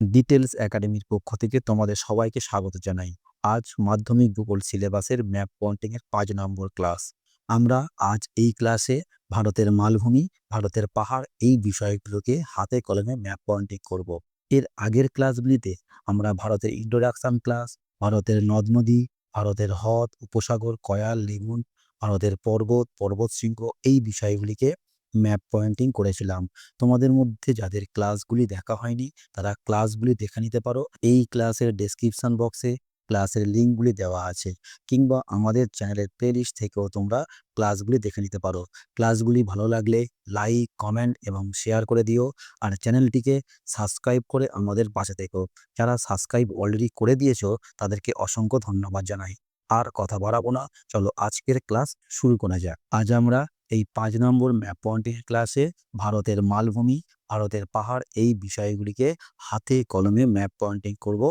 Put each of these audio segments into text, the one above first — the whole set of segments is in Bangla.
ডিটেলস একাডেমির পক্ষ থেকে তোমাদের সবাইকে স্বাগত জানাই। আজ মাধ্যমিক ভূগোল সিলেবাসের ম্যাপ পয়েন্টিং এর পাঁচ নম্বর ক্লাস। আমরা আজ এই ক্লাসে ভারতের মালভূমি, ভারতের পাহাড় এই বিষয়গুলোকে হাতে কলমে ম্যাপ পয়েন্টিং করব। এর আগের ক্লাসগুলিতে আমরা ভারতের ইন্ট্রোডাকশন ক্লাস ভারতের নদ নদী, ভারতের হ্রদ, উপসাগর, কয়াল লিমুন ভারতের পর্বত পর্বত শৃঙ্গ এই বিষয়গুলিকে ম্যাপ পয়েন্টিং করেছিলাম। তোমাদের মধ্যে যাদের ক্লাসগুলি দেখা হয়নি, তারা ক্লাসগুলি দেখে নিতে পারো। এই ক্লাসের ডেসক্রিপশন বক্সে ক্লাসের লিঙ্কগুলি দেওয়া আছে, কিংবা আমাদের চ্যানেলের প্লেলিস্ট থেকেও তোমরা ক্লাসগুলি দেখে নিতে পারো। ক্লাসগুলি ভালো লাগলে লাইক কমেন্ট এবং শেয়ার করে দিও, আর চ্যানেলটিকে সাবস্ক্রাইব করে আমাদের পাশে থেকো। যারা সাবস্ক্রাইব অলরেডি করে দিয়েছ, তাদেরকে অসংখ্য ধন্যবাদ জানাই। আর কথা বাড়াবো না, চলো আজকের ক্লাস শুরু করা যাক। আজ আমরা এই পাঁচ নম্বর ম্যাপ পয়েন্টিং ক্লাসে ভারতের মালভূমি, ভারতের পাহাড়, এই বিষয়গুলিকে হাতে কলমে ম্যাপ পয়েন্টিং করব।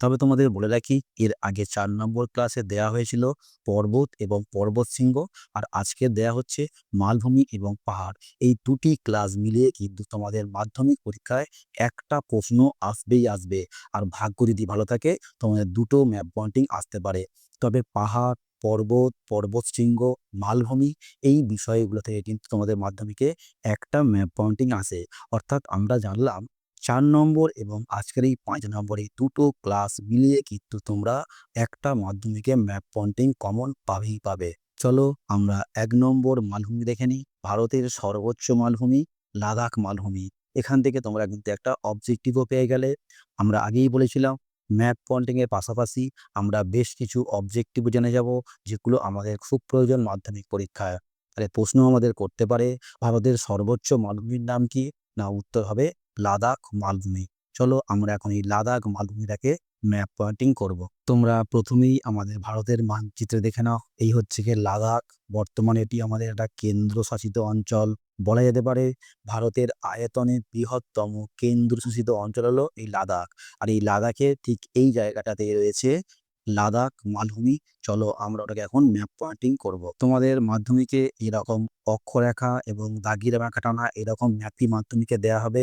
তবে তোমাদের বলে রাখি, এর আগে চার নম্বর ক্লাসে দেয়া হয়েছিল পর্বত এবং পর্বত শৃঙ্গ, আর আজকে দেয়া হচ্ছে মালভূমি এবং পাহাড়। এই দুটি ক্লাস মিলিয়ে কিন্তু তোমাদের মাধ্যমিক পরীক্ষায় একটা প্রশ্ন আসবেই আসবে। আর ভাগ্য যদি ভালো থাকে, তোমাদের দুটো ম্যাপ পয়েন্টিং আসতে পারে। তবে পাহাড় পর্বত পর্বত শৃঙ্গ মালভূমি এই বিষয়গুলো থেকে কিন্তু তোমাদের মাধ্যমিকে একটা ম্যাপ পয়েন্টিং আসে। অর্থাৎ আমরা জানলাম চার নম্বর এবং আজকের এই পাঁচ নম্বর এই দুটো ক্লাস মিলিয়ে কিন্তু তোমরা একটা মাধ্যমিকে ম্যাপ পয়েন্টিং কমন পাবেই পাবে। চলো আমরা এক নম্বর মালভূমি দেখে নিই। ভারতের সর্বোচ্চ মালভূমি, লাদাখ মালভূমি। এখান থেকে তোমরা কিন্তু একটা অবজেক্টিভও পেয়ে গেলে। আমরা আগেই বলেছিলাম ম্যাপ পয়েন্টিং এর পাশাপাশি আমরা বেশ কিছু অবজেক্টিভ জেনে যাব, যেগুলো আমাদের খুব প্রয়োজন মাধ্যমিক পরীক্ষায়। তাহলে প্রশ্ন আমাদের করতে পারে। ভারতের সর্বোচ্চ মালভূমির নাম কি? না, উত্তর হবে লাদাখ মালভূমি। চলো আমরা এখন এই লাদাখ মালভূমিটাকে ম্যাপ পয়েন্টিং করব। তোমরা প্রথমেই আমাদের ভারতের মানচিত্রে দেখে নাও। এই হচ্ছে গিয়ে লাদাখ। বর্তমানে এটি আমাদের একটা কেন্দ্রশাসিত অঞ্চল। বলা যেতে পারে ভারতের আয়তনে বৃহত্তম কেন্দ্রশাসিত অঞ্চল হলো এই লাদাখ। আর এই লাদাখের ঠিক এই জায়গাটাতে রয়েছে লাদাখ, মালভূমি। চলো আমরা ওটাকে এখন ম্যাপ পয়েন্টিং করব। তোমাদের মাধ্যমিকে এরকম অক্ষরেখা এবং দাগি রেখা টানা এরকম ম্যাপই মাধ্যমিকে দেয়া হবে।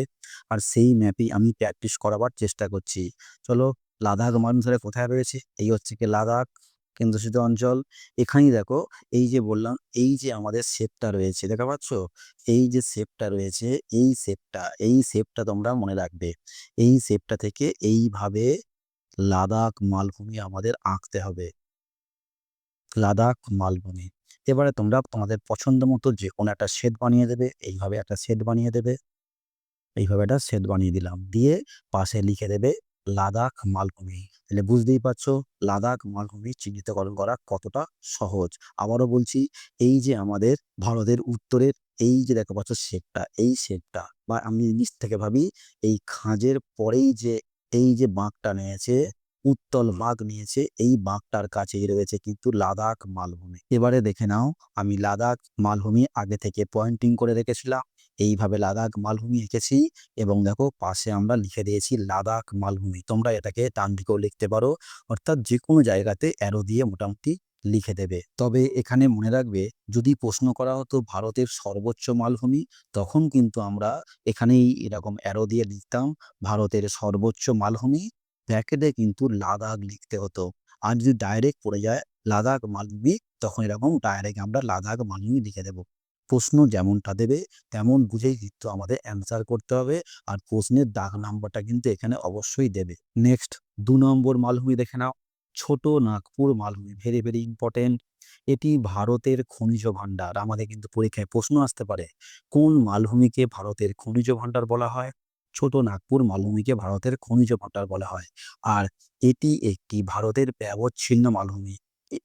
আর সেই ম্যাপই আমি প্র্যাকটিস করাবার চেষ্টা করছি। চলো লাদাখ মালভূমি কোথায় রয়েছে? এই হচ্ছে কি লাদাখ। কেন্দ্রশাসিত অঞ্চল। এখানেই দেখো, এই যে বললাম, এই যে আমাদের শেপটা রয়েছে দেখা পাচ্ছ? এই যে শেপটা রয়েছে, এই শেপটা এই শেপটা তোমরা মনে রাখবে। এই শেপটা থেকে এইভাবে লাদাখ মালভূমি আমাদের আঁকতে হবে। লাদাখ মালভূমি। এবারে তোমরা তোমাদের পছন্দ মতো যে কোনো একটা শেড বানিয়ে দেবে, এইভাবে একটা শেড বানিয়ে দেবে। এইভাবে একটা শেড বানিয়ে দিলাম। দিয়ে পাশে লিখে দেবে লাদাখ মালভূমি। তাহলে বুঝতেই পারছ, লাদাখ মালভূমি চিহ্নিতকরণ করা কতটা সহজ। আবারও বলছি, এই যে আমাদের ভারতের উত্তরের, এই যে দেখো পাচ্ছ শেডটা এই শেডটা বা আমি নিচ থেকে ভাবি, এই খাঁজের পরেই যে, এই যে বাঁকটা নিয়েছে, উত্তল বাঁক নিয়েছে, এই বাঁকটার কাছেই রয়েছে কিন্তু লাদাখ মালভূমি। এবারে দেখে নাও, আমি লাদাখ মালভূমি আগে থেকে পয়েন্টিং করে রেখেছিলাম। এইভাবে লাদাখ মালভূমি এঁকেছি এবং দেখো পাশে আমরা লিখে দিয়েছি লাদাখ মালভূমি। তোমরা এটাকে ডান দিকেও লিখতে পারো, অর্থাৎ যে কোনো জায়গাতে অ্যারো দিয়ে মোটামুটি লিখে দেবে। তবে এখানে মনে রাখবে, যদি প্রশ্ন করা হতো ভারতের সর্বোচ্চ মালভূমি, তখন কিন্তু আমরা এখানেই এরকম অ্যারো দিয়ে লিখতাম, ভারতের সর্বোচ্চ মালভূমি ব্র্যাকেটে কিন্তু লাদাখ লিখতে হতো। আর যদি ডাইরেক্ট পড়ে যায় লাদাখ মালভূমি, তখন এরকম ডাইরেক্ট আমরা লাদাখ মালভূমি লিখে দেব। প্রশ্ন যেমনটা দেবে, তেমন বুঝেই কিন্তু আমাদের অ্যান্সার করতে হবে। আর প্রশ্নের দাগ নাম্বারটা কিন্তু এখানে অবশ্যই দেবে। নেক্সট দু নম্বর মালভূমি দেখে নাও। ছোট নাগপুর মালভূমি ভেরি ভেরি ইম্পর্টেন্ট এটি ভারতের খনিজ ভাণ্ডার। আমাদের কিন্তু পরীক্ষায় প্রশ্ন আসতে পারে, কোন মালভূমিকে ভারতের খনিজ ভাণ্ডার বলা হয়? ছোট নাগপুর মালভূমিকে ভারতের খনিজ ভাণ্ডার বলা হয়। আর এটি একটি ভারতের ব্যবচ্ছিন্ন মালভূমি।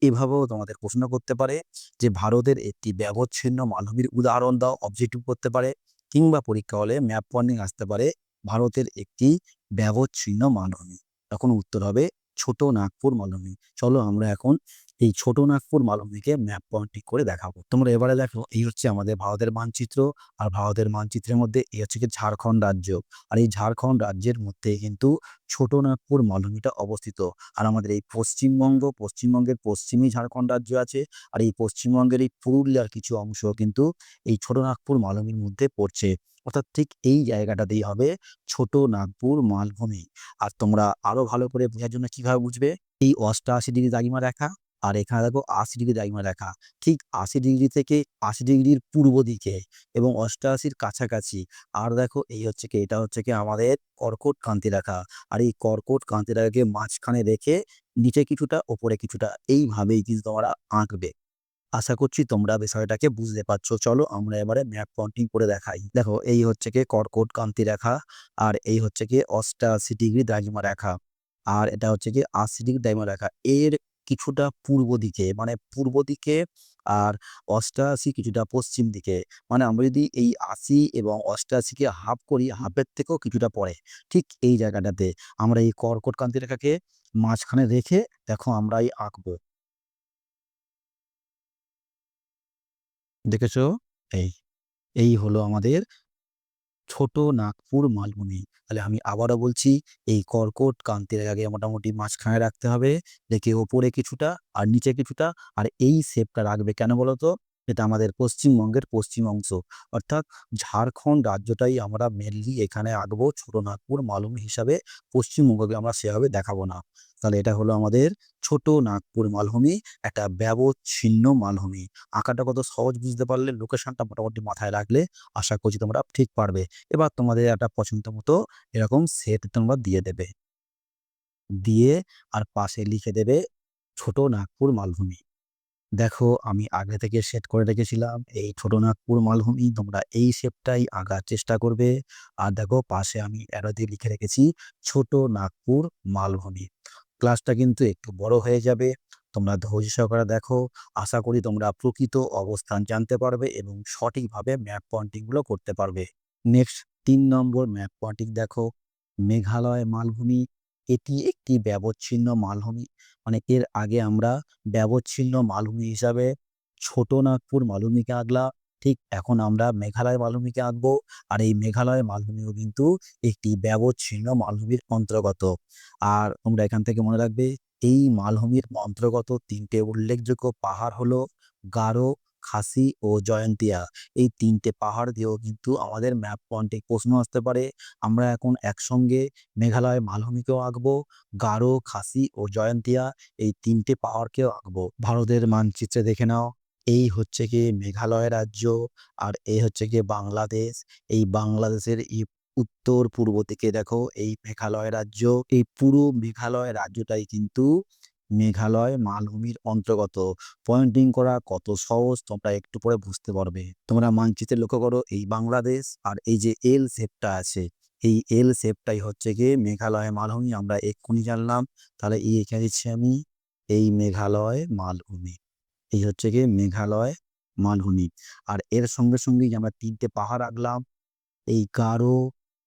এভাবেও তোমাদের প্রশ্ন করতে পারে যে ভারতের একটি ব্যবচ্ছিন্ন মালভূমির উদাহরণ দাও অবজেক্টিভ করতে পারে কিংবা পরীক্ষা হলে ম্যাপ পয়েন্টিং আসতে পারে ভারতের একটি ব্যবচ্ছিন্ন মালভূমি তখন উত্তর হবে ছোট নাগপুর মালভূমি। চলো আমরা এখন এই ছোট নাগপুর মালভূমিকে ম্যাপ পয়েন্টিং করে দেখাবো। তোমরা এবারে দেখো, এই হচ্ছে আমাদের ভারতের মানচিত্র। আর ভারতের মানচিত্রের মধ্যে এই হচ্ছে ঝাড়খণ্ড রাজ্য। আর এই ঝাড়খণ্ড রাজ্যের মধ্যে কিন্তু ছোট নাগপুর মালভূমিটা অবস্থিত। আর আমাদের এই পশ্চিমবঙ্গ, পশ্চিমবঙ্গের পশ্চিমী ঝাড়খণ্ড রাজ্য আছে। আর এই পশ্চিমবঙ্গের এই পুরুলিয়ার কিছু অংশ কিন্তু এই ছোট নাগপুর মালভূমির মধ্যে পড়ছে। অর্থাৎ ঠিক এই জায়গাটাতেই হবে ছোট নাগপুর মালভূমি। আর তোমরা আরও ভালো করে বোঝার জন্য কীভাবে বুঝবে? এই অষ্টআশি ডিগ্রি দ্রাঘিমা রেখা আর এখানে দেখো আশি ডিগ্রি দাগিমা রেখা। ঠিক আশি ডিগ্রি থেকে আশি ডিগ্রির পূর্ব দিকে এবং অষ্টআশির কাছাকাছি। আর দেখো এই হচ্ছে কি, এটা হচ্ছে কি আমাদের কর্কট কান্তি রেখা। আর এই কর্কট কান্তি রেখাকে মাঝখানে রেখে নিচে কিছুটা, ওপরে কিছুটা, এইভাবেই কিন্তু তোমরা আঁকবে। আশা করছি তোমরা বিষয়টাকে বুঝতে পারছ। চলো আমরা এবারে ম্যাপ পয়েন্টিং করে দেখাই। দেখো, এই হচ্ছে কি কর্কট কান্তি রেখা, আর এই হচ্ছে কি অষ্টআশি ডিগ্রি দ্রাঘিমা রেখা, আর এটা হচ্ছে কি আশি ডিগ্রি দ্রাঘিমা রেখা। এর কিছুটা পূর্ব দিকে মানে পূর্ব দিকে আর অষ্টআশি কিছুটা পশ্চিম দিকে মানে আমরা যদি এই আশি এবং অষ্টআশিকে হাফ করি হাফের থেকেও কিছুটা পরে, ঠিক এই জায়গাটাতে আমরা এই কর্কট কান্তি রেখাকে মাঝখানে রেখে, দেখো আমরা এই আঁকবো। দেখেছ? এই এই হলো আমাদের ছোট নাগপুর মালভূমি। তাহলে আমি আবারও বলছি, এই কর্কট কান্তির আগে মোটামুটি মাঝখানে রাখতে হবে রেখে ওপরে কিছুটা আর নিচে কিছুটা, আর এই শেপটা রাখবে কেন বলো তো এটা আমাদের পশ্চিমবঙ্গের পশ্চিম অংশ। অর্থাৎ ঝাড়খণ্ড রাজ্যটাই আমরা মেনলি এখানে আঁকবো, ছোট নাগপুর মালভূমি হিসাবে। পশ্চিমবঙ্গকে আমরা সেভাবে দেখাবো না। তাহলে এটা হলো আমাদের ছোট নাগপুর মালভূমি, একটা ব্যবচ্ছিন্ন মালভূমি। আঁকাটা কত সহজ বুঝতে পারলে লোকেশনটা মোটামুটি মাথায় রাখলে আশা করছি তোমরা ঠিক পারবে। এবার তোমাদের একটা পছন্দ মতো এরকম সেট তোমরা দিয়ে দেবে। দিয়ে আর পাশে লিখে দেবে ছোট নাগপুর মালভূমি। দেখো আমি আগে থেকে সেট করে রেখেছিলাম, এই ছোট নাগপুর মালভূমি তোমরা এই শেপটাই আঁকার চেষ্টা করবে। আর দেখো পাশে আমি অ্যারো দিয়ে লিখে রেখেছি, ছোট নাগপুর মালভূমি। ক্লাসটা কিন্তু একটু বড় হয়ে যাবে। তোমরা ধৈর্য সহকারে দেখো। আশা করি তোমরা প্রকৃত অবস্থান জানতে পারবে এবং সঠিকভাবে ম্যাপ পয়েন্টিংগুলো করতে পারবে। নেক্সট তিন নম্বর ম্যাপ পয়েন্টিং দেখো। মেঘালয় মালভূমি। এটি একটি ব্যবচ্ছিন্ন মালভূমি। মানে এর আগে আমরা ব্যবচ্ছিন্ন মালভূমি হিসাবে ছোট নাগপুর মালভূমিকে আঁকলাম ঠিক এখন আমরা মেঘালয় মালভূমিকে আঁকবো। আর এই মেঘালয় মালভূমিও কিন্তু একটি ব্যবচ্ছিন্ন মালভূমির অন্তর্গত। আর তোমরা এখান থেকে মনে রাখবে, এই মালভূমির অন্তর্গত তিনটে উল্লেখযোগ্য পাহাড় হলো গারো, খাসি ও জয়ন্তিয়া। এই তিনটে পাহাড় দিয়েও কিন্তু আমাদের ম্যাপ পয়েন্টে প্রশ্ন আসতে পারে। আমরা এখন একসঙ্গে মেঘালয় মালভূমিকেও আঁকবো, গারো, খাসি ও জয়ন্তিয়া এই তিনটে পাহাড়কেও আঁকবো। ভারতের মানচিত্রে দেখে নাও। এই হচ্ছে কি মেঘালয় রাজ্য আর এই হচ্ছে কি বাংলাদেশ। এই বাংলাদেশের এই উত্তর পূর্ব দিকে দেখো এই মেঘালয় রাজ্য। এই পুরো মেঘালয় রাজ্যটাই কিন্তু মেঘালয় মালভূমির অন্তর্গত। পয়েন্টিং করা কত সহজ তোমরা একটু পরে বুঝতে পারবে। তোমরা মানচিত্রে লক্ষ্য করো এই বাংলাদেশ আর এই যে এল শেপটা আছে, এই এল শেপটাই হচ্ছে গিয়ে মেঘালয় মালভূমি। আমরা এক্ষুনি জানলাম, তাহলে এই এখানে আমি, এই মেঘালয় মালভূমি। এই হচ্ছে গিয়ে মেঘালয় মালভূমি। আর এর সঙ্গে সঙ্গেই আমরা তিনটে পাহাড় আঁকলাম, এই গারো,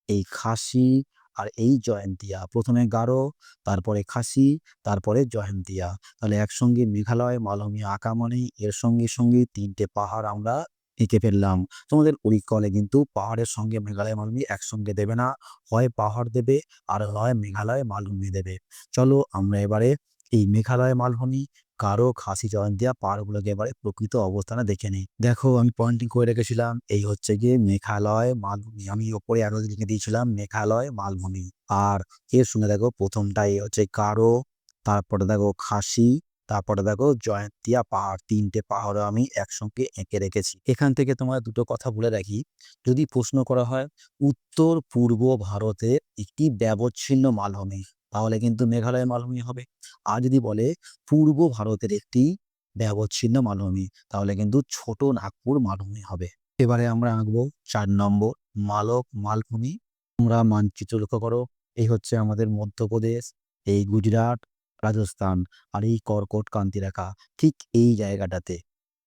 এই খাসি আর এই জয়ন্তিয়া। প্রথমে গারো, তারপরে খাসি, তারপরে জয়ন্তিয়া। তাহলে একসঙ্গে মেঘালয় মালভূমি আঁকা মানেই এর সঙ্গে সঙ্গে তিনটে পাহাড় আমরা এঁকে ফেললাম। তোমাদের পরীক্ষা হলে কিন্তু পাহাড়ের সঙ্গে মেঘালয় মালভূমি একসঙ্গে দেবে না, হয় পাহাড় দেবে আর হয় মেঘালয় মালভূমি দেবে। চলো আমরা এবারে এই মেঘালয় মালভূমি গারো খাসি জয়ন্তিয়া পাহাড়গুলোকে এবারে প্রকৃত অবস্থানে দেখে নিই। দেখো, আমি পয়েন্টিং করে রেখেছিলাম, এই হচ্ছে গিয়ে মেঘালয় মালভূমি। আমি ওপরে আরও লিখে দিয়েছিলাম, মেঘালয় মালভূমি। আর এর সঙ্গে দেখো, প্রথমটাই হচ্ছে কারও, তারপরে দেখো খাসি, তারপরে দেখো জয়ন্তিয়া পাহাড়। তিনটে পাহাড়ও আমি একসঙ্গে এঁকে রেখেছি। এখান থেকে তোমার দুটো কথা বলে রাখি। যদি প্রশ্ন করা হয় উত্তর পূর্ব ভারতের একটি ব্যবচ্ছিন্ন মালভূমি। তাহলে কিন্তু মেঘালয় মালভূমি হবে। আর যদি বলে পূর্ব ভারতের একটি ব্যবচ্ছিন্ন মালভূমি, তাহলে কিন্তু ছোট নাগপুর মালভূমি হবে। এবারে আমরা আঁকবো চার নম্বর মালক মালভূমি। তোমরা মানচিত্র লক্ষ্য করো, এই হচ্ছে আমাদের মধ্যপ্রদেশ, এই গুজরাট, রাজস্থান, আর এই কর্কট কান্তি রেখা ঠিক এই জায়গাটাতে,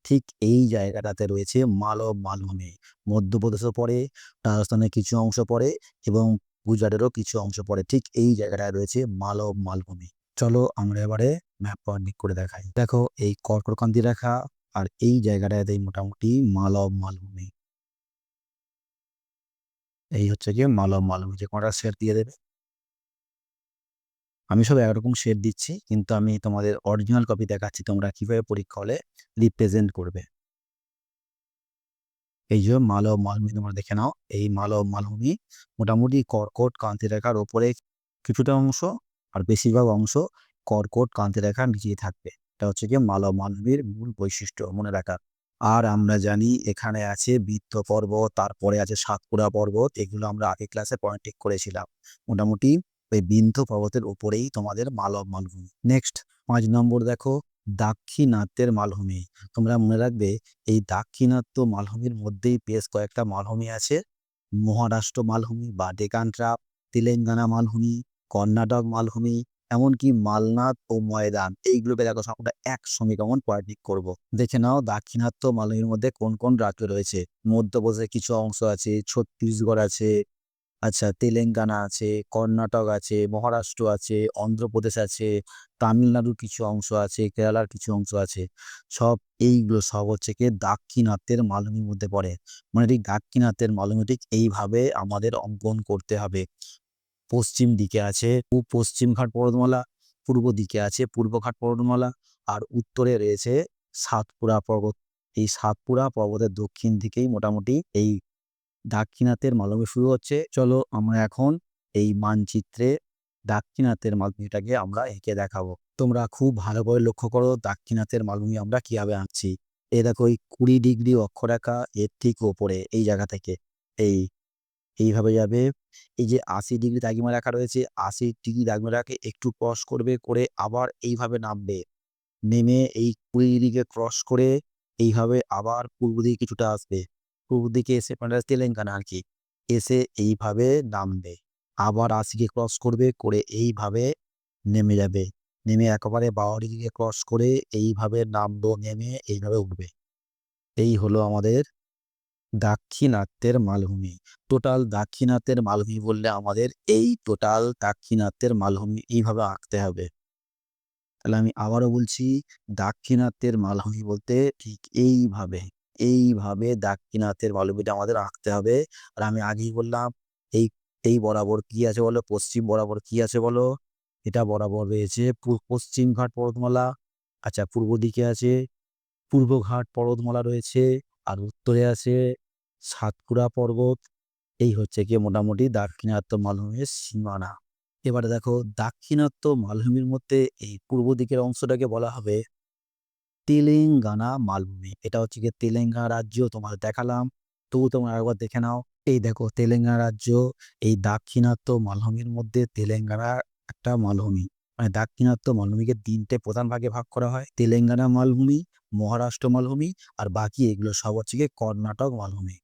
ঠিক এই জায়গাটাতে রয়েছে মালব মালভূমি। মধ্যপ্রদেশও পড়ে, রাজস্থানের কিছু অংশ পড়ে এবং গুজরাটেরও কিছু অংশ পড়ে। ঠিক এই জায়গাটায় রয়েছে মালব মালভূমি। চলো আমরা এবারে ম্যাপ পয়েন্টিং করে দেখাই। দেখো এই কর্কটকান্তি রেখা আর এই জায়গাটাতে মোটামুটি মালব মালভূমি। এই হচ্ছে গিয়ে মালব মালভূমি। যে কটা শেড দিয়ে দেবে। আমি সব একরকম শেড দিচ্ছি, কিন্তু আমি তোমাদের অরিজিনাল কপি দেখাচ্ছি। তোমরা কীভাবে পরীক্ষা হলে রিপ্রেজেন্ট করবে। এই যে মালব মালভূমি তোমরা দেখে নাও, এই মালব মালভূমি মোটামুটি কর্কট ক্রান্তি রেখার ওপরে কিছুটা অংশ আর বেশিরভাগ অংশ কর্কট ক্রান্তি রেখার নিচেই থাকবে। এটা হচ্ছে গিয়ে মালব মালভূমির মূল বৈশিষ্ট্য মনে রাখার আর আমরা জানি এখানে আছে বৃত্ত পর্বত, তারপরে আছে সাতপুরা পর্বত, এগুলো আমরা আগের ক্লাসে পয়েন্ট ঠিক করেছিলাম। মোটামুটি ওই বিন্ধ্য পর্বতের উপরেই তোমাদের মালব মালভূমি। নেক্সট পাঁচ নম্বর দেখো দাক্ষিণাত্যের মালভূমি। তোমরা মনে রাখবে, এই দাক্ষিণাত্য মালভূমির মধ্যেই বেশ কয়েকটা মালভূমি আছে। মহারাষ্ট্র মালভূমি বা ডেকান ট্রাপ তেলেঙ্গানা মালভূমি, কর্ণাটক মালভূমি, এমনকি মালনাথ ও ময়দান। এইগুলোকে দেখো আমরা একসঙ্গে কেমন পয়েন্টিক করব। দেখে নাও দাক্ষিণাত্য মালভূমির মধ্যে কোন কোন রাজ্য রয়েছে। মধ্যপ্রদেশের কিছু অংশ আছে, ছত্তিশগড় আছে আচ্ছা তেলেঙ্গানা আছে, কর্ণাটক আছে, মহারাষ্ট্র আছে, অন্ধ্রপ্রদেশ আছে, তামিলনাড়ুর কিছু অংশ আছে, কেরালার কিছু অংশ আছে। সব এইগুলো সব হচ্ছে কি দাক্ষিণাত্যের মালভূমির মধ্যে পড়ে। মানে ঠিক দাক্ষিণাত্যের মালভূমি ঠিক এইভাবে আমাদের অঙ্কন করতে হবে। পশ্চিম দিকে আছে পশ্চিম ঘাট পর্বতমালা, পূর্ব দিকে আছে পূর্ব ঘাট পর্বতমালা, আর উত্তরে রয়েছে সাতপুরা পর্বত। এই সাতপুরা পর্বতের দক্ষিণ দিকেই মোটামুটি এই দাক্ষিণাত্যের মালভূমি শুরু হচ্ছে। চলো আমরা এখন এই মানচিত্রে দাক্ষিণাত্যের মালভূমিটাকে আমরা এঁকে দেখাবো। তোমরা খুব ভালো করে লক্ষ্য করো দাক্ষিণাত্যের মালভূমি আমরা কীভাবে আঁকছি। এ দেখো এই কুড়ি ডিগ্রি অক্ষরেখা এর ঠিক ওপরে, এই জায়গা থেকে। এই, এইভাবে যাবে। এই যে আশি ডিগ্রি দাগিমা রেখা রয়েছে, আশি ডিগ্রি দাগিমা রেখাকে একটু ক্রস করবে, করে আবার এইভাবে নামবে। নেমে এই কুড়ি ডিগ্রিকে ক্রস করে এইভাবে আবার পূর্ব দিকে কিছুটা আসবে। পূর্ব দিকে এসে মানে তেলেঙ্গানা আর কি এসে এইভাবে নামবে। আবার আশিকে ক্রস করবে, করে এইভাবে নেমে যাবে। নেমে একেবারে বারো ডিগ্রিকে ক্রস করে এইভাবে নামবো, নেমে এইভাবে উঠবে। এই হলো আমাদের দাক্ষিণাত্যের মালভূমি। টোটাল দাক্ষিণাত্যের মালভূমি বললে আমাদের এই টোটাল দাক্ষিণাত্যের মালভূমি এইভাবে আঁকতে হবে। তাহলে আমি আবারও বলছি, দাক্ষিণাত্যের মালভূমি বলতে ঠিক এইভাবে। এইভাবে দাক্ষিণাত্যের মালভূমিটা আমাদের আঁকতে হবে। আর আমি আগেই বললাম, এই এই বরাবর কি আছে বলো? পশ্চিম বরাবর কি আছে বলো? এটা বরাবর রয়েছে। পশ্চিম ঘাট পর্বতমালা আচ্ছা পূর্ব দিকে আছে, পূর্ব ঘাট পর্বতমালা রয়েছে, আর উত্তরে আছে সাতপুরা পর্বত। এই হচ্ছে কি মোটামুটি দাক্ষিণাত্য মালভূমির সীমানা। এবারে দেখো, দাক্ষিণাত্য মালভূমির মধ্যে এই পূর্ব দিকের অংশটাকে বলা হবে তেলেঙ্গানা মালভূমি। এটা হচ্ছে গিয়ে তেলেঙ্গানা রাজ্য, তোমার দেখালাম। তবু তোমরা একবার দেখে নাও। এই দেখো, তেলেঙ্গানা রাজ্য, এই দাক্ষিণাত্য মালভূমির মধ্যে তেলেঙ্গানা একটা মালভূমি। মানে দাক্ষিণাত্য মালভূমিকে তিনটে প্রধান ভাগে ভাগ করা হয়। তেলেঙ্গানা মালভূমি, মহারাষ্ট্র মালভূমি আর বাকি এগুলো সব হচ্ছে গিয়ে কর্ণাটক মালভূমি।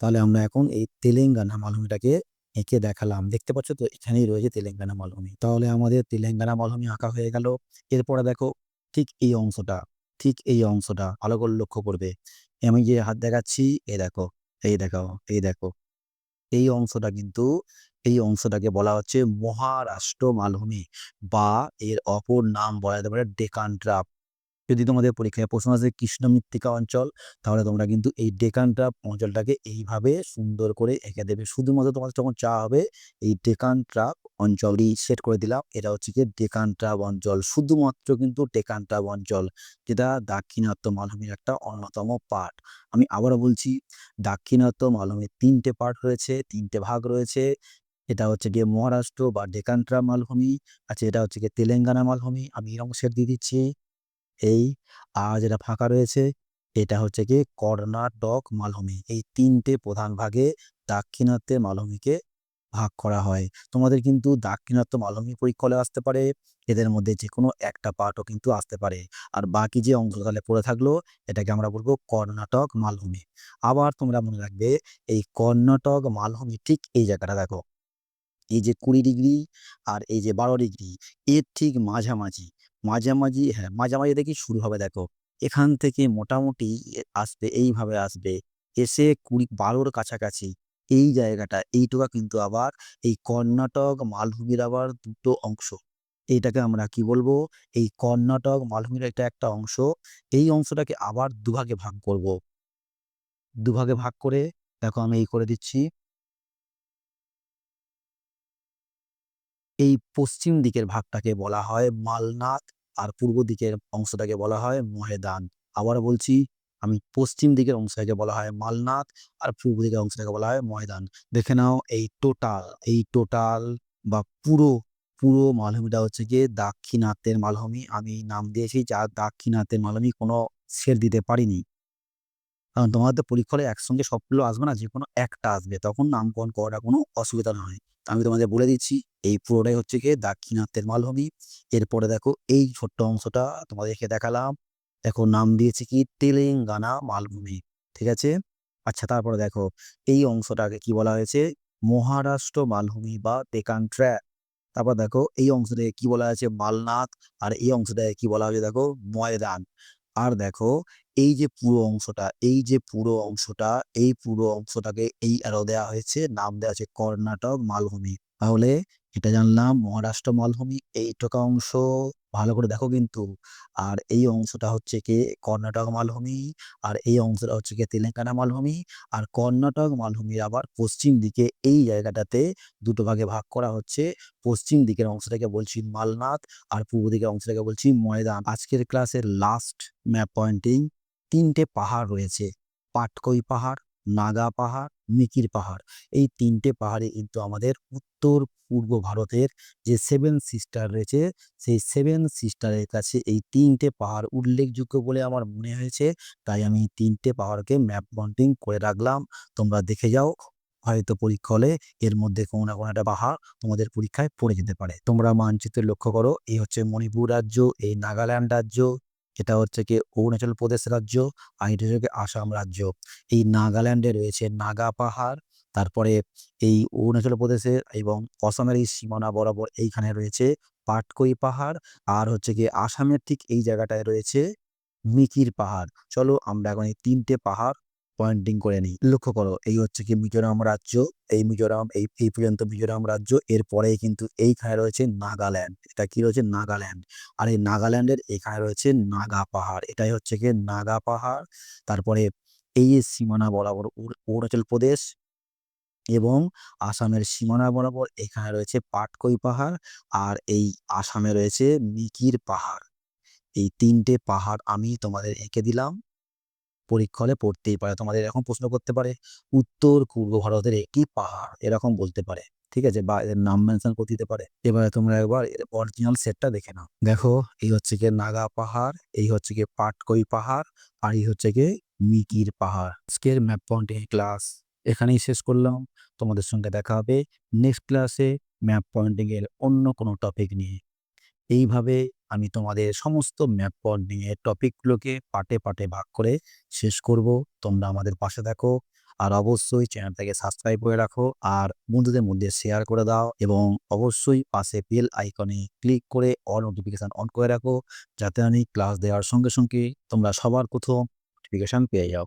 তাহলে আমরা এখন এই তেলেঙ্গানা মালভূমিটাকে এঁকে দেখালাম। দেখতে পাচ্ছ তো, এখানেই রয়েছে তেলেঙ্গানা মালভূমি। তাহলে আমাদের তেলেঙ্গানা মালভূমি আঁকা হয়ে গেল। এরপরে দেখো, ঠিক এই অংশটা। ঠিক এই অংশটা ভালো করে লক্ষ্য করবে। আমি যে হাত দেখাচ্ছি, এই দেখো এই দেখো এই দেখো। এই অংশটা কিন্তু, এই অংশটাকে বলা হচ্ছে মহারাষ্ট্র মালভূমি বা এর অপর নাম বলা যেতে পারে ডেকান ট্রাপ যদি তোমাদের পরীক্ষায় প্রশ্ন আসে কৃষ্ণ মৃত্তিকা অঞ্চল, তাহলে তোমরা কিন্তু এই ডেকান ট্রাপ অঞ্চলটাকে এইভাবে সুন্দর করে এঁকে দেবে। শুধুমাত্র তোমাদের যখন চা হবে, এই ডেকান ট্রাপ অঞ্চলই সেট করে দিলাম। এটা হচ্ছে কি ডেকান ট্রাপ অঞ্চল। শুধুমাত্র কিন্তু ডেকান ট্রাপ অঞ্চল, যেটা দাক্ষিণাত্য মালভূমির একটা অন্যতম পার্ট আমি আবারও বলছি, দাক্ষিণাত্য মালভূমির তিনটে পার্ট রয়েছে, তিনটে ভাগ রয়েছে। এটা হচ্ছে গিয়ে মহারাষ্ট্র বা ডেকান ট্রাপ মালভূমি আচ্ছা এটা হচ্ছে গিয়ে তেলেঙ্গানা মালভূমি। আমি এরকম সেট দিয়ে দিচ্ছি। এই আর যেটা ফাঁকা রয়েছে, এটা হচ্ছে কি কর্ণাটক মালভূমি। এই তিনটে প্রধান ভাগে দাক্ষিণাত্যের মালভূমিকে ভাগ করা হয়। তোমাদের কিন্তু দাক্ষিণাত্য মালভূমি পরীক্ষলে আসতে পারে, এদের মধ্যে যে কোনো একটা পার্টও কিন্তু আসতে পারে। আর বাকি যে অংশ তাহলে পড়ে থাকল, এটাকে আমরা বলব কর্ণাটক মালভূমি। আবার তোমরা মনে রাখবে, এই কর্ণাটক মালভূমি ঠিক এই জায়গাটা দেখো। এই যে কুড়ি ডিগ্রি আর এই যে বারো ডিগ্রি, এর ঠিক মাঝামাঝি। মাঝামাঝি হ্যাঁ মাঝামাঝি দেখি শুরু হবে, দেখো। এখান থেকে মোটামুটি আসবে, এইভাবে আসবে। এসে কুড়ি, বারোর কাছাকাছি এই জায়গাটা, এইটুকা কিন্তু আবার এই কর্ণাটক মালভূমির আবার দুটো অংশ। এইটাকে আমরা কি বলব? এই কর্ণাটক মালভূমির একটা একটা অংশ। এই অংশটাকে আবার দুভাগে ভাগ করব। দুভাগে ভাগ করে, দেখো আমি এই করে দিচ্ছি। এই পশ্চিম দিকের ভাগটাকে বলা হয় মালনাথ আর পূর্ব দিকের অংশটাকে বলা হয় মহেদান আবার বলছি, আমি পশ্চিম দিকের অংশটাকে বলা হয় মালনাথ আর পূর্ব দিকের অংশটাকে বলা হয় ময়দান। দেখে নাও এই টোটাল এই টোটাল বা পুরো পুরো মালভূমিটা হচ্ছে গিয়ে দাক্ষিণাত্যের মালভূমি। আমি নাম দিয়েছি যা দাক্ষিণাত্যের মালভূমি, কোনো সের দিতে পারিনি। কারণ তোমাদের পরীক্ষায় একসঙ্গে সবগুলো আসবে না যে কোনো একটা আসবে, তখন নামকরণ করাটা কোনো অসুবিধা নয়। আমি তোমাদের বলে দিচ্ছি, এই পুরোটাই হচ্ছে গিয়ে দাক্ষিণাত্যের মালভূমি। এরপরে দেখো, এই ছোট্ট অংশটা তোমাদেরকে দেখালাম। দেখো, নাম দিয়েছে কি? তেলেঙ্গানা মালভূমি, ঠিক আছে? আচ্ছা তারপরে দেখো, এই অংশটাকে কি বলা হয়েছে? মহারাষ্ট্র মালভূমি বা ডেকান ট্র্যাক তারপর দেখো, এই অংশটাকে কি বলা হয়েছে? মালনাথ। আর এই অংশটাকে কি বলা হয়েছে? দেখো, ময়দান। আর দেখো এই যে পুরো অংশটা, এই যে পুরো অংশটা, এই পুরো অংশটাকে এই অ্যারো দেওয়া হয়েছে। নাম দেওয়া আছে কর্ণাটক মালভূমি। তাহলে এটা জানলাম, মহারাষ্ট্র মালভূমি এইটুকু অংশ, ভালো করে দেখো কিন্তু। আর এই অংশটা হচ্ছে কি? কর্ণাটক মালভূমি। আর এই অংশটা হচ্ছে কি? তেলেঙ্গানা মালভূমি। আর কর্ণাটক মালভূমির আবার পশ্চিম দিকে এই জায়গাটাতে দুটো ভাগে ভাগ করা হচ্ছে। পশ্চিম দিকের অংশটাকে বলছি মালনাথ, আর পূর্ব দিকের অংশটাকে বলছি ময়দান। আজকের ক্লাসের লাস্ট ম্যাপ পয়েন্টিং তিনটে পাহাড় রয়েছে। পাটকই পাহাড়, নাগা পাহাড়, মিকির পাহাড়। এই তিনটে পাহাড়ে কিন্তু আমাদের উত্তর পূর্ব ভারতের যে সেভেন সিস্টার রয়েছে, সেই সেভেন সিস্টারের কাছে এই তিনটে পাহাড় উল্লেখযোগ্য বলে আমার মনে হয়েছে। তাই আমি তিনটে পাহাড়কে ম্যাপ পয়েন্টিং করে রাখলাম। তোমরা দেখে যাও, হয়তো পরীক্ষা হলে এর মধ্যে কোনো না কোনো একটা পাহাড় তোমাদের পরীক্ষায় পড়ে যেতে পারে। তোমরা মানচিত্রে লক্ষ্য করো, এই হচ্ছে মণিপুর রাজ্য, এই নাগাল্যান্ড রাজ্য এটা হচ্ছে কি অরুণাচল প্রদেশ রাজ্য, আর এটা হচ্ছে আসাম রাজ্য। এই নাগাল্যান্ডে রয়েছে নাগা পাহাড়, তারপরে এই অরুণাচল প্রদেশের এবং অসমের এই সীমানা বরাবর এইখানে রয়েছে পাটকই পাহাড়, আর হচ্ছে কি আসামের ঠিক এই জায়গাটায় রয়েছে মিকির পাহাড়। চলো আমরা এখন এই তিনটে পাহাড় পয়েন্টিং করে নিই। লক্ষ্য করো, এই হচ্ছে কি মিজোরাম রাজ্য, এই মিজোরাম, এই এই পর্যন্ত মিজোরাম রাজ্য, এরপরেই কিন্তু এইখানে রয়েছে নাগাল্যান্ড। এটা কি রয়েছে? নাগাল্যান্ড। আর এই নাগাল্যান্ডের এখানে রয়েছে নাগা পাহাড়। এটাই হচ্ছে কি নাগা পাহাড়। তারপরে এই সীমানা বরাবর অরু- অরুণাচল প্রদেশ এবং আসামের সীমানা বরাবর এখানে রয়েছে পাটকই পাহাড় আর এই আসামে রয়েছে মিকির পাহাড়। এই তিনটে পাহাড় আমি তোমাদের এঁকে দিলাম। পরীক্ষা হলে পড়তেই পারে। তোমাদের এরকম প্রশ্ন করতে পারে, উত্তর পূর্ব ভারতের একটি পাহাড়, এরকম বলতে পারে। ঠিক আছে? বা এদের নাম মেনশন করে দিতে পারে। এবারে তোমরা একবার অরিজিনাল সেটটা দেখে নাও। দেখো, এই হচ্ছে গিয়ে নাগা পাহাড়, এই হচ্ছে গিয়ে পাটকই পাহাড়, আর এই হচ্ছে গিয়ে মিকির পাহাড়। আজকের ম্যাপ পয়েন্টিং ক্লাস এখানেই শেষ করলাম। তোমাদের সঙ্গে দেখা হবে নেক্সট ক্লাসে ম্যাপ পয়েন্টিং এর অন্য কোনো টপিক নিয়ে। এইভাবে আমি তোমাদের সমস্ত ম্যাপ পয়েন্টিং এর টপিকগুলোকে পাটে পাটে ভাগ করে শেষ করব। তোমরা আমাদের পাশে থাকো আর অবশ্যই চ্যানেলটাকে সাবস্ক্রাইব করে রাখো আর বন্ধুদের মধ্যে শেয়ার করে দাও এবং অবশ্যই পাশে বেল আইকনে ক্লিক করে অল নোটিফিকেশন অন করে রাখো যাতে আমি ক্লাস দেওয়ার সঙ্গে সঙ্গে তোমরা সবার প্রথম নোটিফিকেশন পেয়ে যাও।